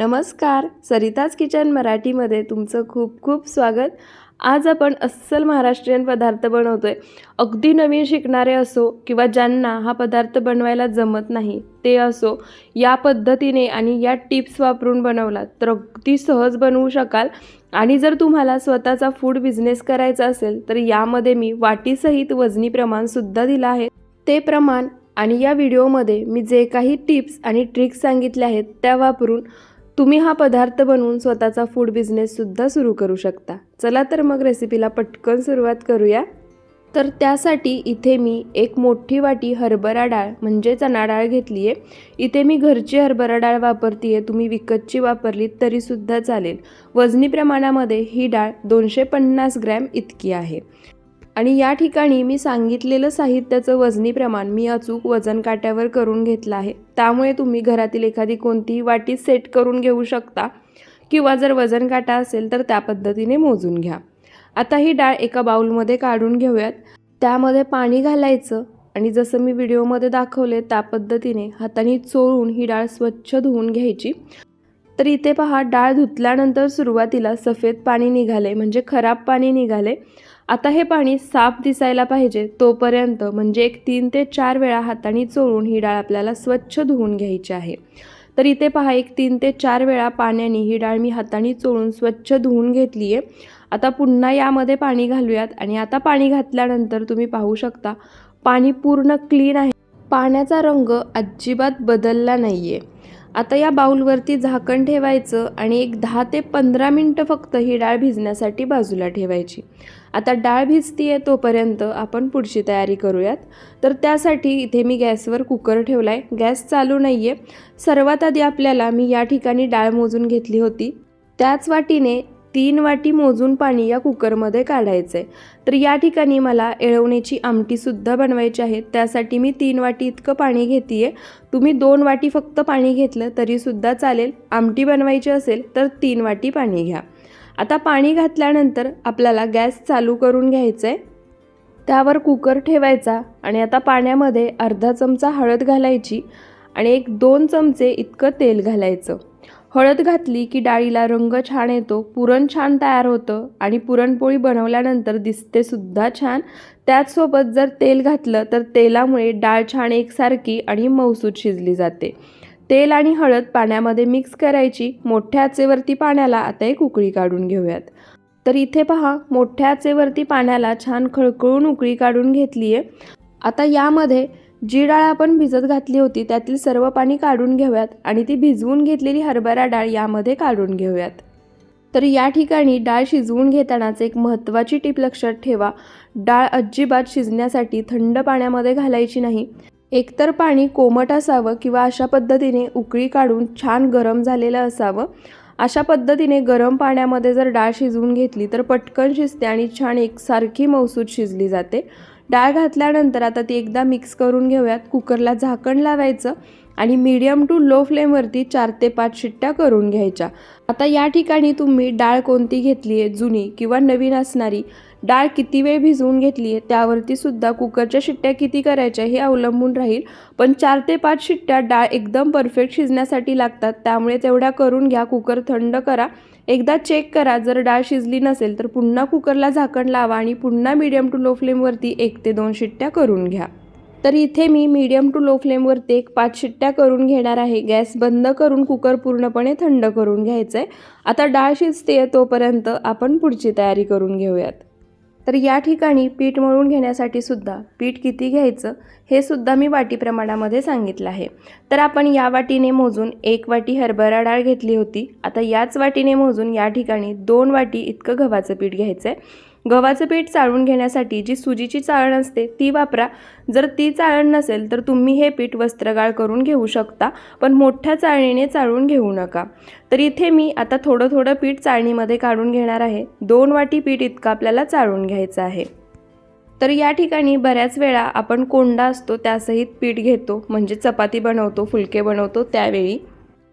नमस्कार सरिताज किचन मराठीमध्ये तुमचं खूप खूप स्वागत. आज आपण अस्सल महाराष्ट्रीयन पदार्थ बनवतो आहे अगदी नवीन शिकणारे असो किंवा ज्यांना हा पदार्थ बनवायला जमत नाही ते असो या पद्धतीने आणि या टिप्स वापरून बनवलात तर अगदी सहज बनवू शकाल. आणि जर तुम्हाला स्वतःचा फूड बिझनेस करायचा असेल तर यामध्ये मी वाटीसहित वजनी प्रमाणसुद्धा दिलं आहे. ते प्रमाण आणि या व्हिडिओमध्ये मी जे काही टिप्स आणि ट्रिक्स सांगितल्या आहेत त्या वापरून तुम्ही हा पदार्थ बनवून स्वतःचा फूड बिझनेससुद्धा सुरू करू शकता. चला तर मग रेसिपीला पटकन सुरुवात करूया. तर त्यासाठी इथे मी एक मोठी वाटी हरभरा डाळ म्हणजे चणा डाळ घेतली आहे इथे मी घरची हरभरा डाळ वापरते आहे तुम्ही विकतची वापरली तरीसुद्धा चालेल. वजनी प्रमाणामध्ये ही डाळ दोनशे पन्नास ग्रॅम इतकी आहे. आणि या ठिकाणी मी सांगितलेलं साहित्याचं वजनी प्रमाण मी अचूक वजन काट्यावर करून घेतलं आहे. त्यामुळे तुम्ही घरातील एखादी कोणतीही वाटी सेट करून घेऊ शकता किंवा जर वजन काटा असेल तर त्या पद्धतीने मोजून घ्या. आता ही डाळ एका बाउलमध्ये काढून घेऊयात. त्यामध्ये पाणी घालायचं आणि जसं मी व्हिडिओमध्ये दाखवले त्या पद्धतीने हाताने चोळून ही डाळ स्वच्छ धुवून घ्यायची. तर इथे पहा डाळ धुतल्यानंतर सुरुवातीला सफेद पाणी निघाले म्हणजे खराब पाणी निघाले. आता हे पाणी साफ दिसायला पाहिजे तोपर्यंत म्हणजे एक तीन ते चार वेळा हाताने चोळून ही डाळ आपल्याला स्वच्छ धुवून घ्यायची आहे. तर इथे पहा एक तीन ते चार वेळा पाण्याने ही डाळ मी हाताने चोळून स्वच्छ धुवून घेतली आहे आता पुन्हा यामध्ये पाणी घालूयात आणि आता पाणी घातल्यानंतर तुम्ही पाहू शकता पाणी पूर्ण क्लीन आहे. पाण्याचा रंग अजिबात बदलला नाही आहे आता या बाऊलवरती झाकण ठेवायचं आणि एक दहा ते पंधरा मिनटं फक्त ही डाळ भिजण्यासाठी बाजूला ठेवायची. आता डाळ भिजती आहे तोपर्यंत आपण पुढची तयारी करूयात. तर त्यासाठी इथे मी गॅसवर कुकर ठेवला आहे गॅस चालू नाही आहे सर्वात आधी आपल्याला मी या ठिकाणी डाळ मोजून घेतली होती. त्याच वाटीने तीन वाटी मोजून पाणी या कुकरमध्ये काढायचं आहे तर या ठिकाणी मला एळवण्याची आमटीसुद्धा बनवायची आहे. त्यासाठी मी तीन वाटी इतकं पाणी घेते आहे तुम्ही दोन वाटी फक्त पाणी घेतलं तरीसुद्धा चालेल. आमटी बनवायची असेल तर तीन वाटी पाणी घ्या. आता पाणी घातल्यानंतर आपल्याला गॅस चालू करून घ्यायचं आहे त्यावर कुकर ठेवायचा आणि आता पाण्यामध्ये अर्धा चमचा हळद घालायची आणि एक दोन चमचे इतकं तेल घालायचं. हळद घातली की डाळीला रंग छान येतो पुरण छान तयार होतं आणि पुरणपोळी बनवल्यानंतर दिसते सुद्धा छान. त्याचसोबत जर तेल घातलं तर तेलामुळे डाळ छान एकसारखी आणि मौसूद शिजली जाते. तेल आणि हळद पाण्यामध्ये मिक्स करायची मोठ्या आचेवरती पाण्याला आता एक उकळी काढून घेऊयात. तर इथे पहा मोठ्या आचेवरती पाण्याला छान खळखळून उकळी काढून घेतली आहे आता यामध्ये जी डाळ आपण भिजत घातली होती त्यातील सर्व पाणी काढून घेऊयात आणि ती भिजवून घेतलेली हरभरा डाळ यामध्ये काढून घेऊयात. तर या ठिकाणी डाळ शिजवून घेतानाच एक महत्त्वाची टीप लक्षात ठेवा. डाळ अजिबात शिजण्यासाठी थंड पाण्यामध्ये घालायची नाही. एकतर पाणी कोमट असावं किंवा अशा पद्धतीने उकळी काढून छान गरम झालेलं असावं. अशा पद्धतीने गरम पाण्यामध्ये जर डाळ शिजवून घेतली तर पटकन शिजते आणि छान एकसारखी मौसूद शिजली जाते. डाळ घातल्यानंतर आता ती एकदा मिक्स करून घेऊयात. कुकरला झाकण लावायचं आणि मीडियम टू लो फ्लेमवरती चार ते पाच शिट्ट्या करून घ्यायच्या. आता या ठिकाणी तुम्ही डाळ कोणती घेतली आहे जुनी किंवा नवीन असणारी? डाळ किती वेळ भिजवून घेतली आहे त्यावरती सुद्धा कुकरच्या शिट्ट्या किती करायच्या हे अवलंबून राहील. पण चार ते पाच शिट्ट्या डाळ एकदम परफेक्ट शिजण्यासाठी लागतात त्यामुळे तेवढ्या करून घ्या कुकर थंड करा. एकदा चेक करा जर डाळ शिजली नसेल तर पुन्हा कुकरला झाकण लावा आणि पुन्हा मीडियम टू लो फ्लेमवरती एक ते दोन शिट्ट्या करून घ्या. तर इथे मी मीडियम टू लो फ्लेमवरती एक पाच शिट्ट्या करून घेणार आहे. गॅस बंद करून कुकर पूर्णपणे थंड करून घ्यायचं आहे आता डाळ शिजते तोपर्यंत आपण पुढची तयारी करून घेऊयात. तर या ठिकाणी पीठ मळून घेण्यासाठी सुद्धा पीठ किती घ्यायचं हे सुद्धा मी वाटी प्रमाणामध्ये सांगितलं आहे. तर आपण या वाटीने मोजून एक वाटी हरभरा डाळ घेतली होती. आता याच वाटीने मोजून या ठिकाणी दोन वाटी इतकं गव्हाचं पीठ घ्यायचं आहे गव्हाचं पीठ चाळून घेण्यासाठी जी सुजीची चाळण असते ती वापरा. जर ती चाळण नसेल तर तुम्ही हे पीठ वस्त्रगाळ करून घेऊ शकता पण मोठ्या चाळणीने चाळून घेऊ नका. तर इथे मी आता थोडं थोडं पीठ चाळणीमध्ये काढून घेणार आहे. दोन वाटी पीठ इतकं आपल्याला चाळून घ्यायचं आहे. तर या ठिकाणी बऱ्याच वेळा आपण कोंडा असतो त्यासहित पीठ घेतो म्हणजे चपाती बनवतो फुलके बनवतो त्यावेळी.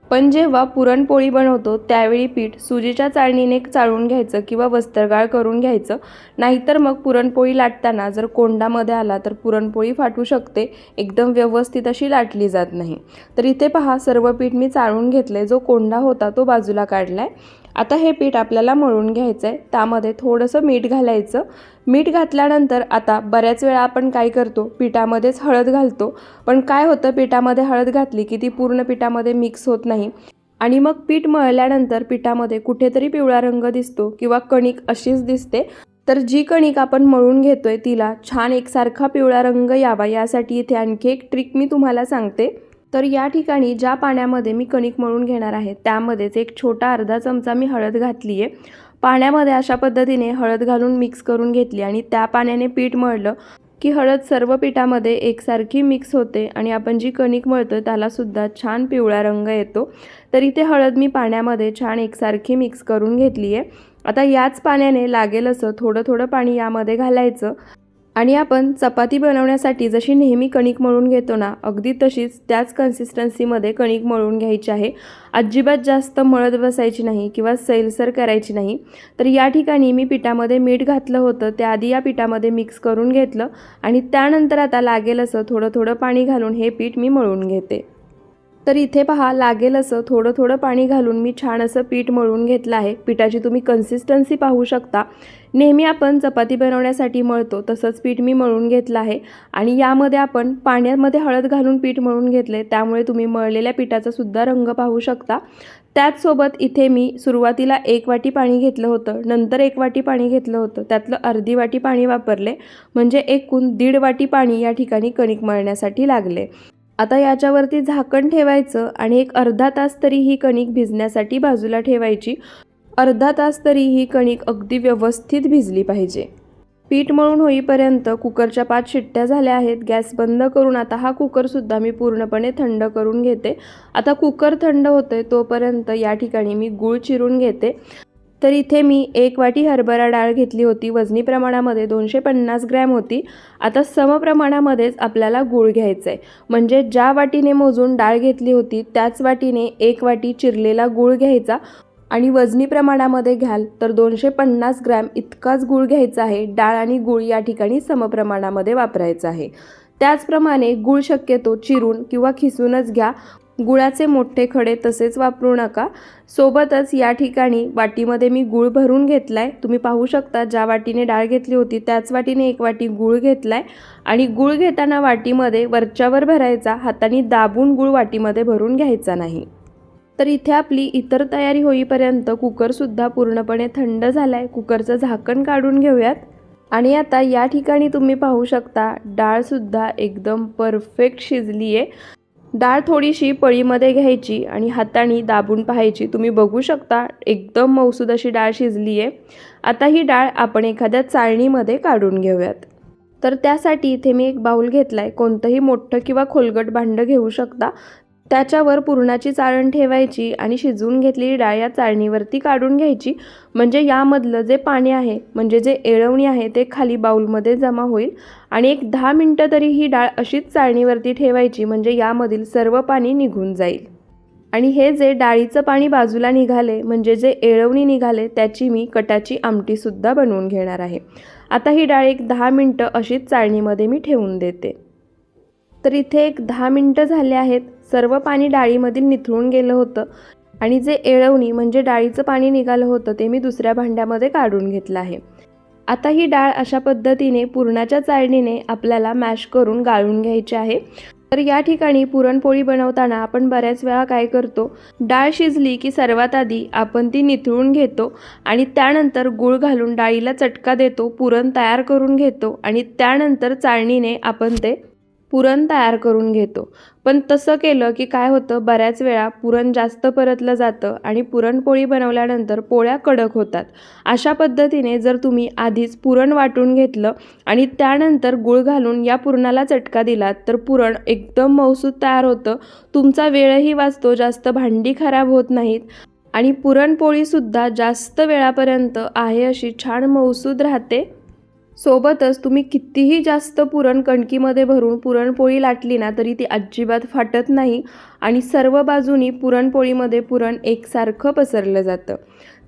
पण जेव्हा पुरणपोळी बनवतो त्यावेळी पीठ सुजीच्या चाळणीने चाळून घ्यायचं किंवा वस्त्रगाळ करून घ्यायचं. नाहीतर मग पुरणपोळी लाटताना जर कोंडामध्ये आला तर पुरणपोळी फाटू शकते. एकदम व्यवस्थित अशी लाटली जात नाही. तर इथे पहा सर्व पीठ मी चाळून घेतले जो कोंडा होता तो बाजूला काढला आहे आता हे पीठ आपल्याला मळून घ्यायचं आहे त्यामध्ये थोडंसं मीठ घालायचं. मीठ घातल्यानंतर आता बऱ्याच वेळा आपण काय करतो पिठामध्येच हळद घालतो. पण काय होतं पिठामध्ये हळद घातली की ती पूर्ण पिठामध्ये मिक्स होत नाही. आणि मग पीठ मळल्यानंतर पिठामध्ये कुठेतरी पिवळा रंग दिसतो किंवा कणिक अशीच दिसते. तर जी कणिक आपण मळून घेतोय तिला छान एकसारखा पिवळा रंग यावा यासाठी इथे आणखी एक ट्रिक मी तुम्हाला सांगते. तर या ठिकाणी ज्या पाण्यामध्ये मी कणिक मळून घेणार आहे त्यामध्येच एक छोटा अर्धा चमचा मी हळद घातली आहे पाण्यामध्ये अशा पद्धतीने हळद घालून मिक्स करून घेतली आणि त्या पाण्याने पीठ मळलं की हळद सर्व पिठामध्ये एकसारखी मिक्स होते आणि आपण जी कणिक मळतो त्यालासुद्धा छान पिवळा रंग येतो. तर इथे हळद मी पाण्यामध्ये छान एकसारखी मिक्स करून घेतली आहे आता याच पाण्याने लागेल असं थोडं थोडं पाणी यामध्ये घालायचं. आणि आपण चपाती बनवण्यासाठी जशी नेहमी कणिक मळून घेतो ना अगदी तशीच त्याच कन्सिस्टन्सीमध्ये कणिक मळून घ्यायची आहे. अजिबात जास्त मळत बसायची नाही किंवा सैलसर करायची नाही. तर या ठिकाणी मी पिठामध्ये मीठ घातलं होतं त्याआधी या पिठामध्ये मिक्स करून घेतलं आणि त्यानंतर आता लागेल असं थोडं थोडं पाणी घालून हे पीठ मी मळून घेते. तर इथे पहा लागेल असं थोडं थोडं पाणी घालून मी छान असं पीठ मळून घेतलं आहे. पिठाची तुम्ही कन्सिस्टन्सी पाहू शकता. नेहमी आपण चपाती बनवण्यासाठी मळतो तसंच पीठ मी मळून घेतलं आहे. आणि यामध्ये आपण पाण्यामध्ये हळद घालून पीठ मळून घेतले त्यामुळे तुम्ही मळलेल्या पिठाचा सुद्धा रंग पाहू शकता. त्याचसोबत इथे मी सुरुवातीला एक वाटी पाणी घेतलं होतं नंतर एक वाटी पाणी घेतलं होतं त्यातलं अर्धी वाटी पाणी वापरले म्हणजे एकूण दीड वाटी पाणी या ठिकाणी कणिक मळण्यासाठी लागले. आता याच्यावरती झाकण ठेवायचं आणि एक अर्धा तास तरी ही कणिक भिजण्यासाठी बाजूला ठेवायची. अर्धा तास तरी ही कणिक अगदी व्यवस्थित भिजली पाहिजे. पीठ मळून होईपर्यंत कुकरच्या पाच शिट्ट्या झाल्या आहेत. गॅस बंद करून आता हा कुकरसुद्धा मी पूर्णपणे थंड करून घेते. आता कुकर थंड होतोय तोपर्यंत या ठिकाणी मी गूळ चिरून घेते. तर इथे मी एक वाटी हरभरा डाळ घेतली होती. वजनी प्रमाणामध्ये दोनशे पन्नास ग्रॅम होती. आता समप्रमाणामध्येच आपल्याला गूळ घ्यायचा आहे म्हणजे ज्या वाटीने मोजून डाळ घेतली होती त्याच वाटीने एक वाटी चिरलेला गूळ घ्यायचा आणि वजनी प्रमाणामध्ये घ्याल तर दोनशे पन्नास ग्रॅम इतकाच गूळ घ्यायचा आहे. डाळ आणि गूळ या ठिकाणी समप्रमाणामध्ये वापरायचं आहे. त्याचप्रमाणे गूळ शक्यतो चिरून किंवा खिसूनच घ्या. गुळाचे मोठे खडे तसेच वापरू नका. सोबतच या ठिकाणी वाटीमध्ये मी गूळ भरून घेतला आहे तुम्ही पाहू शकता ज्या वाटीने डाळ घेतली होती त्याच वाटीने एक वाटी गूळ घेतला आहे आणि गूळ घेताना वाटीमध्ये वरच्यावर भरायचा हाताने दाबून गूळ वाटीमध्ये भरून घ्यायचा नाही. तर इथे आपली इतर तयारी होईपर्यंत कुकरसुद्धा पूर्णपणे थंड झाला आहे कुकरचं झाकण काढून घेऊयात. आणि आता या ठिकाणी तुम्ही पाहू शकता डाळसुद्धा एकदम परफेक्ट शिजली आहे डाळ थोडीशी पळीमध्ये घ्यायची आणि हाताने दाबून पाहायची. तुम्ही बघू शकता एकदम मौसूद अशी डाळ शिजली आहे आता ही डाळ आपण एखाद्या चाळणीमध्ये काढून घेऊयात. तर त्यासाठी इथे मी एक बाऊल घेतला आहे कोणतंही मोठं किंवा खोलगट भांडं घेऊ शकता. त्याच्यावर पुरणाची चाळण ठेवायची आणि शिजवून घेतलेली डाळ या चाळणीवरती काढून घ्यायची. म्हणजे यामधलं जे पाणी आहे म्हणजे जे एळवणी आहे ते खाली बाऊलमध्ये जमा होईल. आणि एक दहा मिनटं तरी ही डाळ अशीच चाळणीवरती ठेवायची म्हणजे यामधील सर्व पाणी निघून जाईल. आणि हे जे डाळीचं पाणी बाजूला निघाले म्हणजे जे एळवणी निघाले त्याची मी कटाची आमटीसुद्धा बनवून घेणार आहे. आता ही डाळ एक दहा मिनटं अशीच चाळणीमध्ये मी ठेवून देते. तर इथे एक दहा मिनटं झाले आहेत. सर्व पाणी डाळीमधील निथळून गेलं होतं. आणि जे एळवणी म्हणजे डाळीचं पाणी निघालं होतं ते मी दुसऱ्या भांड्यामध्ये काढून घेतलं आहे. आता ही डाळ अशा पद्धतीने पुरणाच्या चाळणीने आपल्याला मॅश करून गाळून घ्यायची आहे. तर या ठिकाणी पुरणपोळी बनवताना आपण बऱ्याच वेळा काय करतो डाळ शिजली की सर्वात आधी आपण ती निथळून घेतो आणि त्यानंतर गूळ घालून डाळीला चटका देतो पुरण तयार करून घेतो आणि त्यानंतर चाळणीने आपण ते पुरण तयार करून घेतो. पण तसं केलं की काय होतं बऱ्याच वेळा पुरण जास्त परतलं जातं आणि पुरणपोळी बनवल्यानंतर पोळ्या कडक होतात. अशा पद्धतीने जर तुम्ही आधीच पुरण वाटून घेतलं आणि त्यानंतर गूळ घालून या पुरणाला चटका दिलात तर पुरण एकदम मौसूद तयार होतं. तुमचा वेळही वाचतो जास्त भांडी खराब होत नाहीत. आणि पुरणपोळीसुद्धा जास्त वेळापर्यंत आहे अशी छान मौसूद राहते. सोबतच तुम्ही कितीही जास्त पुरण कणकीमध्ये भरून पुरणपोळी लाटली ना तरी ती अजिबात फाटत नाही आणि सर्व बाजूनी पुरणपोळीमध्ये पुरण एकसारखं पसरलं जातं.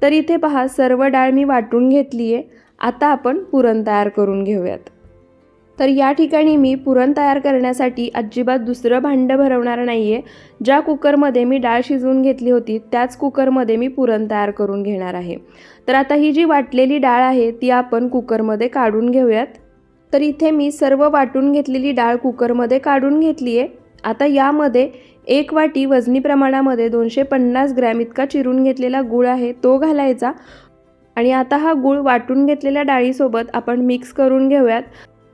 तर इथे पहा सर्व डाळ मी वाटून घेतली आहे आता आपण पुरण तयार करून घेऊयात. तर या ठिकाणी मी पुरण तयार करण्यासाठी अजिबात दुसरं भांडं भरवणार नाही आहे ज्या कुकरमध्ये मी डाळ शिजवून घेतली होती त्याच कुकरमध्ये मी पुरण तयार करून घेणार आहे. तर आता ही जी वाटलेली डाळ आहे ती आपण कुकरमध्ये काढून घेऊयात. तर इथे मी सर्व वाटून घेतलेली डाळ कुकरमध्ये काढून घेतली आहे आता यामध्ये एक वाटी वजनी प्रमाणामध्ये दोनशे पन्नास ग्रॅम इतका चिरून घेतलेला गूळ आहे तो घालायचा. आणि आता हा गूळ वाटून घेतलेल्या डाळीसोबत आपण मिक्स करून घेऊयात.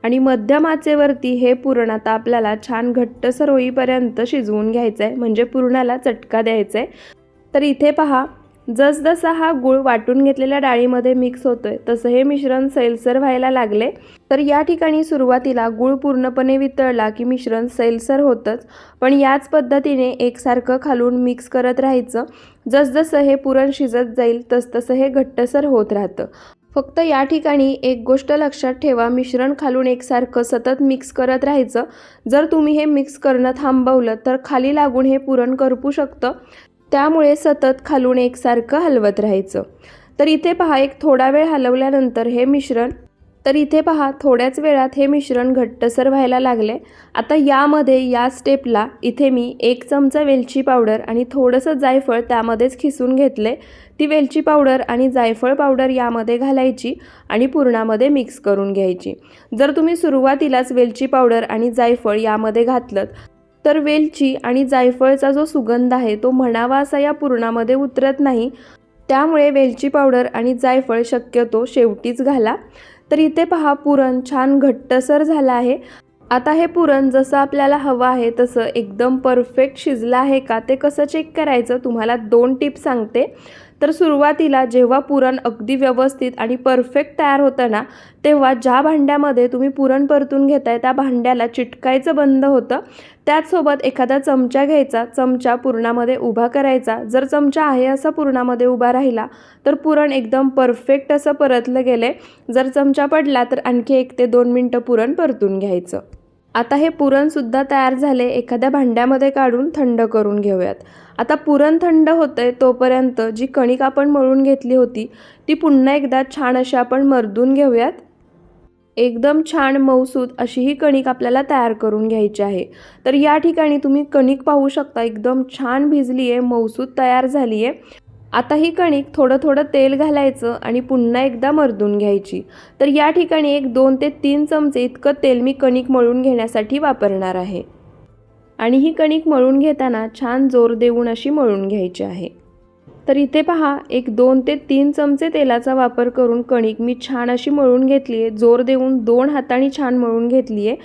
आणि मध्यम आचेवरती हे पुरण आता आपल्याला छान घट्टसर होईपर्यंत शिजवून घ्यायचं आहे म्हणजे पुरणाला चटका द्यायचा आहे तर इथे पहा जसजसा हा गूळ वाटून घेतलेल्या डाळीमध्ये मिक्स होतोय तसं हे मिश्रण सैलसर व्हायला लागले. तर या ठिकाणी सुरुवातीला गूळ पूर्णपणे वितळला की मिश्रण सैलसर होतंच. पण याच पद्धतीने एकसारखं खालून मिक्स करत राहायचं. जसजसं हे पुरण शिजत जाईल तसतसं हे घट्टसर होत राहतं. फक्त या ठिकाणी एक गोष्ट लक्षात ठेवा मिश्रण खालून एकसारखं सतत मिक्स करत राहायचं. जर तुम्ही हे मिक्स करणं थांबवलं तर खाली लागून हे पुरण करपू शकतं. त्यामुळे सतत खालून एकसारखं हलवत राहायचं. तर इथे पहा एक थोडा वेळ हलवल्यानंतर हे मिश्रण तर इथे पहा थोड्याच वेळात हे मिश्रण घट्टसर व्हायला लागले. आता यामध्ये या स्टेपला इथे मी एक चमचा वेलची पावडर आणि थोडंसं जायफळ त्यामध्येच खिसून घेतले. ती वेलची पावडर आणि जायफळ पावडर यामध्ये घालायची आणि पुरणामध्ये मिक्स करून घ्यायची. जर तुम्ही सुरुवातीलाच वेलची पावडर आणि जायफळ यामध्ये घातलं तर वेलची आणि जायफळचा जो सुगंध आहे तो म्हणावा असा या पुरणामध्ये उतरत नाही. त्यामुळे वेलची पावडर आणि जायफळ शक्यतो शेवटीच घाला. तर इथे पहा पुरण छान घट्टसर झालं आहे. आता हे पुरण जसं आपल्याला हवं आहे तसं एकदम परफेक्ट शिजलं आहे का ते कसं चेक करायचं तुम्हाला दोन टिप्स सांगते. तर सुरुवातीला जेव्हा पुरण अगदी व्यवस्थित आणि परफेक्ट तयार होतं ना तेव्हा ज्या भांड्यामध्ये तुम्ही पुरण परतून घेताय त्या भांड्याला चिटकायचं बंद होतं. त्याचसोबत एखादा चमचा घ्यायचा चमचा पुरणामध्ये उभा करायचा. जर चमचा आहे असा पुरणामध्ये उभा राहिला तर पुरण एकदम परफेक्ट असं परतलं गेलं जर चमचा पडला तर आणखी एक ते दोन मिनटं पुरण परतून घ्यायचं. आता हे पुरणसुद्धा तयार झाले एखाद्या भांड्यामध्ये काढून थंड करून घेऊयात. आता पुरण थंड होतं आहे तोपर्यंत जी कणिक आपण मळून घेतली होती ती पुन्हा एकदा छान अशी आपण मर्दून घेऊयात. एकदम छान मऊसूद अशी ही कणिक आपल्याला तयार करून घ्यायची आहे. तर या ठिकाणी तुम्ही कणिक पाहू शकता एकदम छान भिजली आहे मऊसूद तयार झाली आहे आता ही कणिक थोडं थोडं तेल घालायचं आणि पुन्हा एकदा मर्दून घ्यायची. तर या ठिकाणी एक दोन ते तीन चमचे इतकं तेल मी कणिक मळून घेण्यासाठी वापरणार आहे. आणि ही कणिक मळून घेताना छान जोर देऊन अशी मळून घ्यायची आहे. तर इथे पहा एक दोन ते तीन चमचे तेलाचा वापर करून कणिक मी छान अशी मळून घेतली आहे जोर देऊन दोन हाताने छान मळून घेतली आहे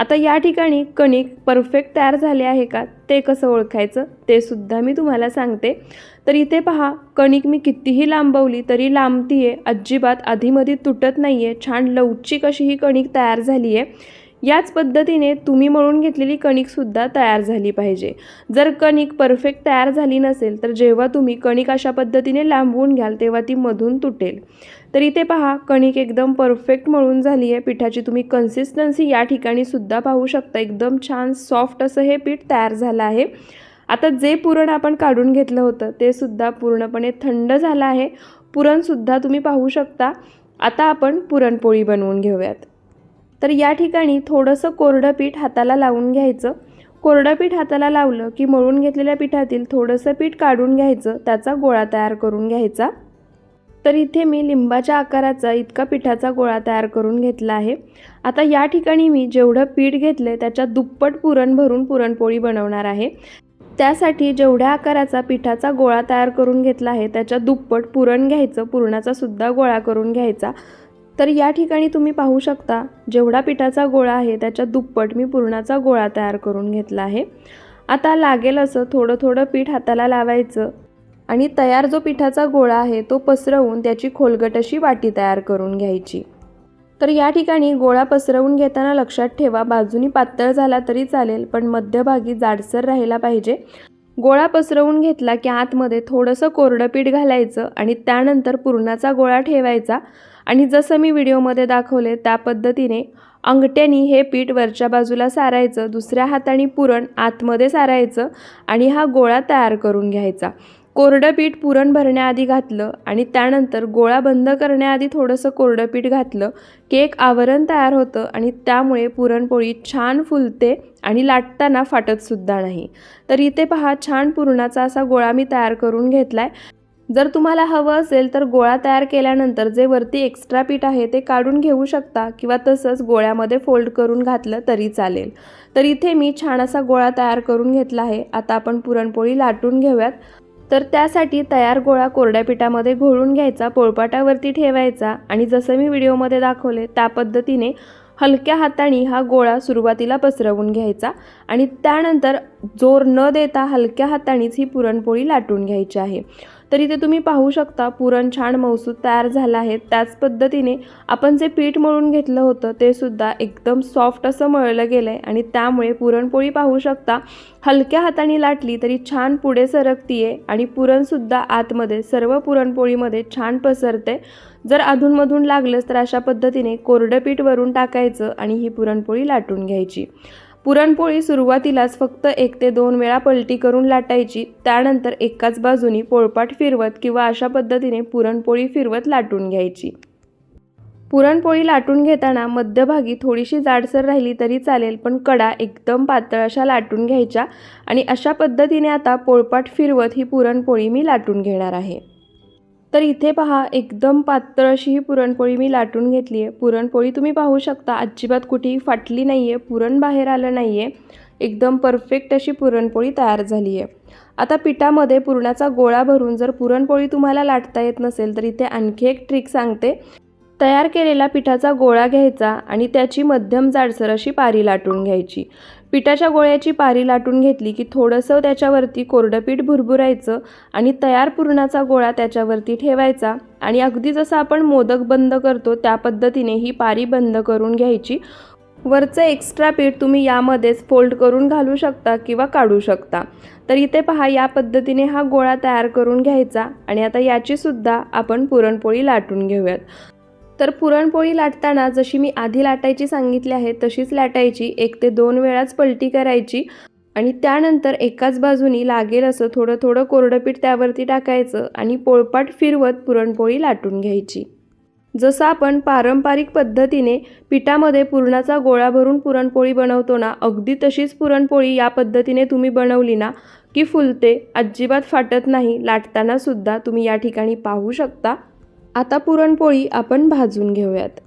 आता या ठिकाणी कणिक परफेक्ट तयार झाले आहे का? ते कसं ओळखायचं? ते सुद्धा मी तुम्हाला सांगते. तर इथे पहा कणिक मी कितीही लांबवली तरी लांबती आहे अजिबात आधीमध्ये तुटत नाही आहे छान लवचिक अशी ही कणिक तयार झाली आहे याच पद्धतीने तुम्ही मळून घेतलेली कणिकसुद्धा तयार झाली पाहिजे. जर कणिक परफेक्ट तयार झाली नसेल तर जेव्हा तुम्ही कणिक अशा पद्धतीने लांबवून घ्याल तेव्हा ती मधून तुटेल. तर इथे पहा कणिक एकदम परफेक्ट मळून झाली आहे पिठाची तुम्ही कन्सिस्टन्सी या ठिकाणी सुद्धा पाहू शकता. एकदम छान सॉफ्ट असं हे पीठ तयार झालं आहे. आता जे पुरण आपण काढून घेतलं होतं ते सुद्धा पूर्णपणे थंड झालं आहे. पुरणसुद्धा तुम्ही पाहू शकता. आता आपण पुरणपोळी बनवून घेऊयात. तर या ठिकाणी थोडंसं कोरडं पीठ हाताला लावून घ्यायचं. कोरडं पीठ हाताला लावलं की मळून घेतलेल्या पिठातील थोडंसं पीठ काढून घ्यायचं. त्याचा गोळा तयार करून घ्यायचा. तर इथे मी लिंबाच्या आकाराचा इतका पिठाचा गोळा तयार करून घेतला आहे. आता या ठिकाणी मी जेवढं पीठ घेतलं त्याच्या दुप्पट पुरण भरून पुरणपोळी बनवणार आहे. त्यासाठी जेवढ्या आकाराचा पिठाचा गोळा तयार करून घेतला आहे त्याच्या दुप्पट पुरण घ्यायचं पुरणाचा सुद्धा गोळा करून घ्यायचा. तर या ठिकाणी तुम्ही पाहू शकता जेवढा पिठाचा गोळा आहे त्याच्या दुप्पट मी पुरणाचा गोळा तयार करून घेतला आहे. आता लागेल असं थोडं थोडं पीठ हाताला लावायचं. आणि तयार जो पिठाचा गोळा आहे तो पसरवून त्याची खोलगट अशी वाटी तयार करून घ्यायची. तर या ठिकाणी गोळा पसरवून घेताना लक्षात ठेवा बाजूनी पातळ झाला तरी चालेल पण मध्यभागी जाडसर राहिला पाहिजे. गोळा पसरवून घेतला की आतमध्ये थोडंसं कोरडं पीठ घालायचं आणि त्यानंतर पुरणाचा गोळा ठेवायचा. आणि जसं मी व्हिडिओमध्ये दाखवले त्या पद्धतीने अंगठ्यानी हे पीठ वरच्या बाजूला सारायचं दुसऱ्या हाताने पुरण आतमध्ये सारायचं आणि हा गोळा तयार करून घ्यायचा. कोरडं पीठ पुरण भरण्याआधी घातलं आणि त्यानंतर गोळा बंद करण्याआधी थोडंसं कोरडं पीठ घातलं. की एक आवरण तयार होतं आणि त्यामुळे पुरणपोळी छान फुलते आणि लाटताना फाटतसुद्धा नाही. तर इथे पहा छान पुरणाचा असा गोळा मी तयार करून घेतला आहे जर तुम्हाला हवं असेल तर गोळा तयार केल्यानंतर जे वरती एक्स्ट्रा पीठ आहे ते काढून घेऊ शकता किंवा तसंच गोळ्यामध्ये फोल्ड करून घातलं तरी चालेल. तर इथे मी छान असा गोळा तयार करून घेतला आहे. आता आपण पुरणपोळी लाटून घेऊयात. तर त्यासाठी तयार गोळा कोरड्या पिठामध्ये घोळून घ्यायचा पोळपाटावरती ठेवायचा आणि जसं मी व्हिडिओमध्ये दाखवले त्या पद्धतीने हलक्या हाताने हा गोळा सुरुवातीला पसरवून घ्यायचा आणि त्यानंतर जोर न देता हलक्या हातानेच ही पुरणपोळी लाटून घ्यायची आहे. तर इथे तुम्ही पाहू शकता पुरण छान मौसूद तयार झालं आहे. त्याच पद्धतीने आपण जे पीठ मळून घेतलं होतं ते सुद्धा एकदम सॉफ्ट असं मळलं गेलं आहे आणि त्यामुळे पुरणपोळी पाहू शकता. हलक्या हाताने लाटली तरी छान पुढे सरकतीये आणि पुरणसुद्धा आतमध्ये सर्व पुरणपोळीमध्ये छान पसरते जर अधूनमधून लागलंच तर अशा पद्धतीने कोरडं पीठ वरून टाकायचं आणि ही पुरणपोळी लाटून घ्यायची. पुरणपोळी सुरुवातीलाच फक्त एक ते दोन वेळा पलटी करून लाटायची त्यानंतर एकाच बाजूनी पोळपाट फिरवत किंवा अशा पद्धतीने पुरणपोळी फिरवत लाटून घ्यायची. पुरणपोळी लाटून घेताना मध्यभागी थोडीशी जाडसर राहिली तरी चालेल पण कडा एकदम पातळ अशा लाटून घ्यायच्या आणि अशा पद्धतीने आता पोळपाट फिरवत ही पुरणपोळी मी लाटून घेणार आहे. तर इथे पहा एकदम पातळ अशी ही पुरणपोळी मी लाटून घेतली आहे पुरणपोळी तुम्ही पाहू शकता अजिबात कुठेही फाटली नाही आहे पुरण बाहेर आलं नाही आहे एकदम परफेक्ट अशी पुरणपोळी तयार झाली आहे आता पिठामध्ये पुरणाचा गोळा भरून जर पुरणपोळी तुम्हाला लाटता येत नसेल तर इथे आणखी एक ट्रिक सांगते. तयार केलेला पिठाचा गोळा घ्यायचा आणि त्याची मध्यम जाडसर अशी पारी लाटून घ्यायची. पिठाच्या गोळ्याची पारी लाटून घेतली की थोडंसं त्याच्यावरती कोरडं पीठ भुरभुरायचं आणि तयार पुरणाचा गोळा त्याच्यावरती ठेवायचा. आणि अगदी जसं आपण मोदक बंद करतो त्या पद्धतीने ही पारी बंद करून घ्यायची. वरचं एक्स्ट्रा पीठ तुम्ही यामध्येच फोल्ड करून घालू शकता किंवा काढू शकता. तर इथे पहा या पद्धतीने हा गोळा तयार करून घ्यायचा. आणि आता याचीसुद्धा आपण पुरणपोळी लाटून घेऊयात. तर पुरणपोळी लाटताना जशी मी आधी लाटायची सांगितली आहे तशीच लाटायची. एक ते दोन वेळाच पलटी करायची आणि त्यानंतर एकाच बाजूनी लागेल असं थोडं थोडं कोरडं पीठ त्यावरती टाकायचं आणि पोळपाट फिरवत पुरणपोळी लाटून घ्यायची. जसं आपण पारंपरिक पद्धतीने पिठामध्ये पुरणाचा गोळा भरून पुरणपोळी बनवतो ना अगदी तशीच पुरणपोळी या पद्धतीने तुम्ही बनवली ना की फुलते अजिबात फाटत नाही लाटताना सुद्धा तुम्ही या ठिकाणी पाहू शकता. आता पुरणपोळी आपण भाजून घेऊयात.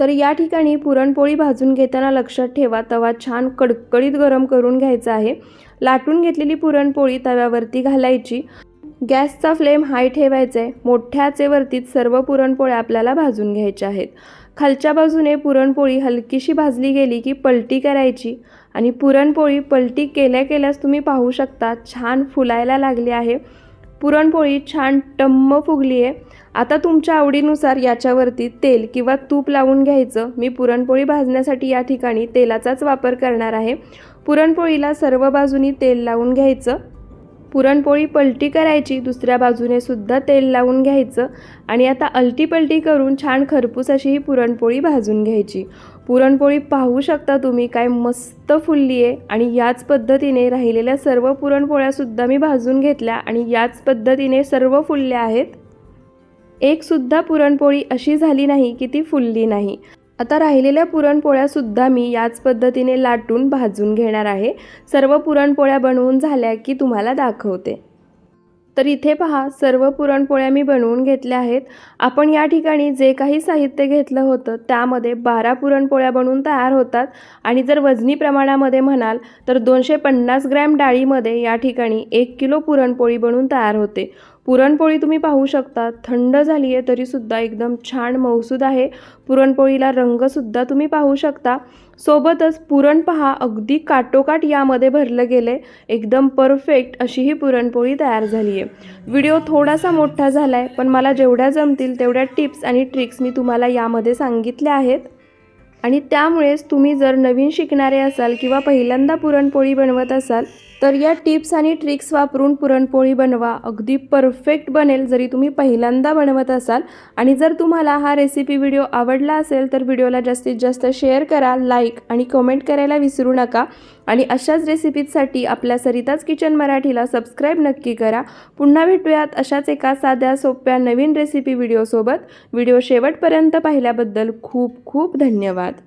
तर या ठिकाणी पुरणपोळी भाजून घेताना लक्षात ठेवा तवा छान कडकडीत गरम करून घ्यायचा आहे. लाटून घेतलेली पुरणपोळी तव्यावरती घालायची. गॅसचा फ्लेम हाय ठेवायचा आहे. मोठ्या आचेवरतीच सर्व पुरणपोळ्या आपल्याला भाजून घ्यायच्या आहेत. खालच्या बाजूने पुरणपोळी हलकीशी भाजली गेली की पलटी करायची. आणि पुरणपोळी पलटी केल्या केल्यास तुम्ही पाहू शकता छान फुलायला लागली आहे. पुरणपोळी छान टम्म फुगली आहे आता तुमच्या आवडीनुसार याच्यावरती तेल किंवा तूप लावून घ्यायचं. मी पुरणपोळी भाजण्यासाठी या ठिकाणी तेलाचाच वापर करणार आहे. पुरणपोळीला सर्व बाजूनी तेल लावून घ्यायचं. पुरणपोळी पलटी करायची दुसऱ्या बाजूने सुद्धा तेल लावून घ्यायचं. आणि आता अलटी पलटी करून छान खरपूस अशी ही पुरणपोळी भाजून घ्यायची. पुरणपोळी पाहू शकता तुम्ही काय मस्त फुलली आहे आणि याच पद्धतीने राहिलेल्या सर्व पुरणपोळ्यासुद्धा मी भाजून घेतल्या आणि याच पद्धतीने सर्व फुलल्या आहेत. एकसुद्धा पुरणपोळी अशी झाली नाही की ती फुलली नाही. आता राहिलेल्या पुरणपोळ्यासुद्धा मी याच पद्धतीने लाटून भाजून घेणार आहे. सर्व पुरणपोळ्या बनवून झाल्या की तुम्हाला दाखवते. तर इथे पहा सर्व पुरणपोळ्या मी बनवून घेतल्या आहेत. आपण या ठिकाणी जे काही साहित्य घेतलं होतं त्यामध्ये बारा पुरणपोळ्या बनवून तयार होतात. आणि जर वजनी प्रमाणामध्ये म्हणाल तर दोनशे पन्नास ग्रॅम डाळीमध्ये या ठिकाणी एक किलो पुरणपोळी बनवून तयार होते. पुरणपोळी तुम्ही पाहू शकता. थंड झाली आहे तरीसुद्धा एकदम छान मौसूद आहे. पुरणपोळीला रंगसुद्धा तुम्ही पाहू शकता. सोबतच पुरण पहा अगदी काटोकाट यामध्ये भरलं गेलं. आहे एकदम परफेक्ट अशी ही पुरणपोळी तयार झाली आहे व्हिडिओ थोडासा मोठा झाला आहे पण मला जेवढ्या जमतील तेवढ्या टिप्स आणि ट्रिक्स मी तुम्हाला यामध्ये सांगितल्या आहेत. आणि त्यामुळेच तुम्ही जर नवीन शिकणारे असाल किंवा पहिल्यांदा पुरणपोळी बनवत असाल तर या टिप्स आणि ट्रिक्स वापरून पुरणपोळी बनवा. अगदी परफेक्ट बनेल जरी तुम्ही पहिल्यांदा बनवत असाल. आणि जर तुम्हाला हा रेसिपी व्हिडिओ आवडला असेल तर व्हिडिओला जास्तीत जास्त शेअर करा लाईक आणि कमेंट करायला विसरू नका. आणि अशाच रेसिपीजसाठी आपल्या सरिताज किचन मराठीला सबस्क्राईब नक्की करा. पुन्हा भेटूयात अशाच एका साध्या सोप्या नवीन रेसिपी व्हिडिओसोबत व्हिडिओ शेवटपर्यंत पाहिल्याबद्दल खूप खूप धन्यवाद.